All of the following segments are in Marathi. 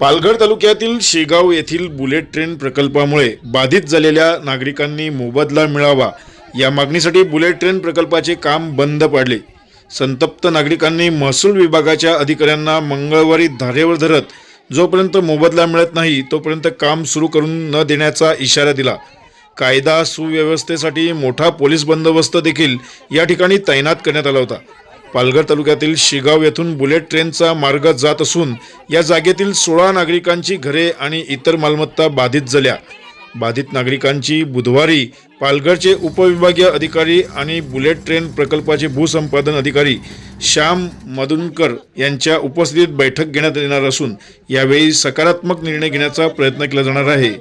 पालघर तालुक्यातील शेगाव येथील बुलेट ट्रेन प्रकल्पामुळे बाधित झालेल्या नागरिकांनी मोबदला मिळावा या मागणीसाठी बुलेट ट्रेन प्रकल्पाचे काम बंद पाडले. संतप्त नागरिकांनी महसूल विभागाच्या अधिकाऱ्यांना मंगळवारी धारेवर धरत जोपर्यंत मोबदला मिळत नाही तोपर्यंत काम सुरू करून न देण्याचा इशारा दिला. कायदा सुव्यवस्थेसाठी मोठा पोलीस बंदोबस्त देखील या ठिकाणी तैनात करण्यात आला होता. पालघर तालुक्यातील शिगाव येथून बुलेट ट्रेनचा मार्ग जात असून या जागेतील सोळा नागरिकांची घरे आणि इतर मालमत्ता बाधित झाल्या. बाधित नागरिकांची बुधवारी पालघरचे उपविभागीय अधिकारी आणि बुलेट ट्रेन प्रकल्पाचे भूसंपादन अधिकारी श्याम मधुनकर यांच्या उपस्थितीत बैठक घेण्यात येणार असून यावेळी सकारात्मक निर्णय घेण्याचा प्रयत्न केला जाणार आहे.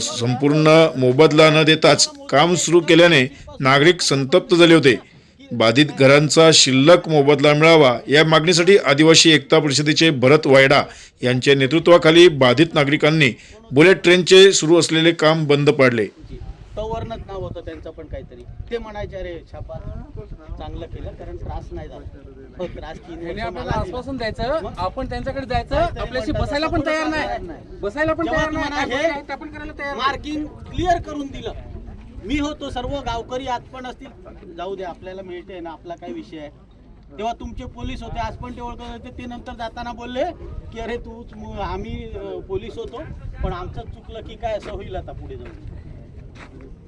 संपूर्ण मोबदला न देताच काम सुरू केल्याने नागरिक संतप्त झाले होते. बाधित घरांचा शिल्लक मोबदला मिळावा या मागणीसाठी आदिवासी एकता परिषदेचे भरत वायडा यांच्या नेतृत्वाखाली बाधित नागरिकांनी बुलेट ट्रेनचे सुरू असलेले काम बंद पाडले. तवरनच नाव होतं त्यांचं पण काहीतरी. ते म्हणायचे अरे छापा. चांगलं केलं कारण त्रास नाही झाला. हो, त्रास आपल्याला. आश्वासन द्यायचं आपण त्यांच्याकडे जायचं आपल्याशी बसायला पण तयार नाही. बसायला पण हे तयार नाही. मार्किंग क्लिअर करून दिलं. मी होतो सर्व गावकरी आज पण असतील. जाऊ दे आपल्याला मिळते ना आपला काय विषय आहे. तेव्हा तुमचे पोलीस होते आज पण ते ओळखत होते. ते नंतर जाताना बोलले की अरे तूच आम्ही पोलीस होतो पण आमचं चुकलं की काय असं होईल आता पुढे जाऊन.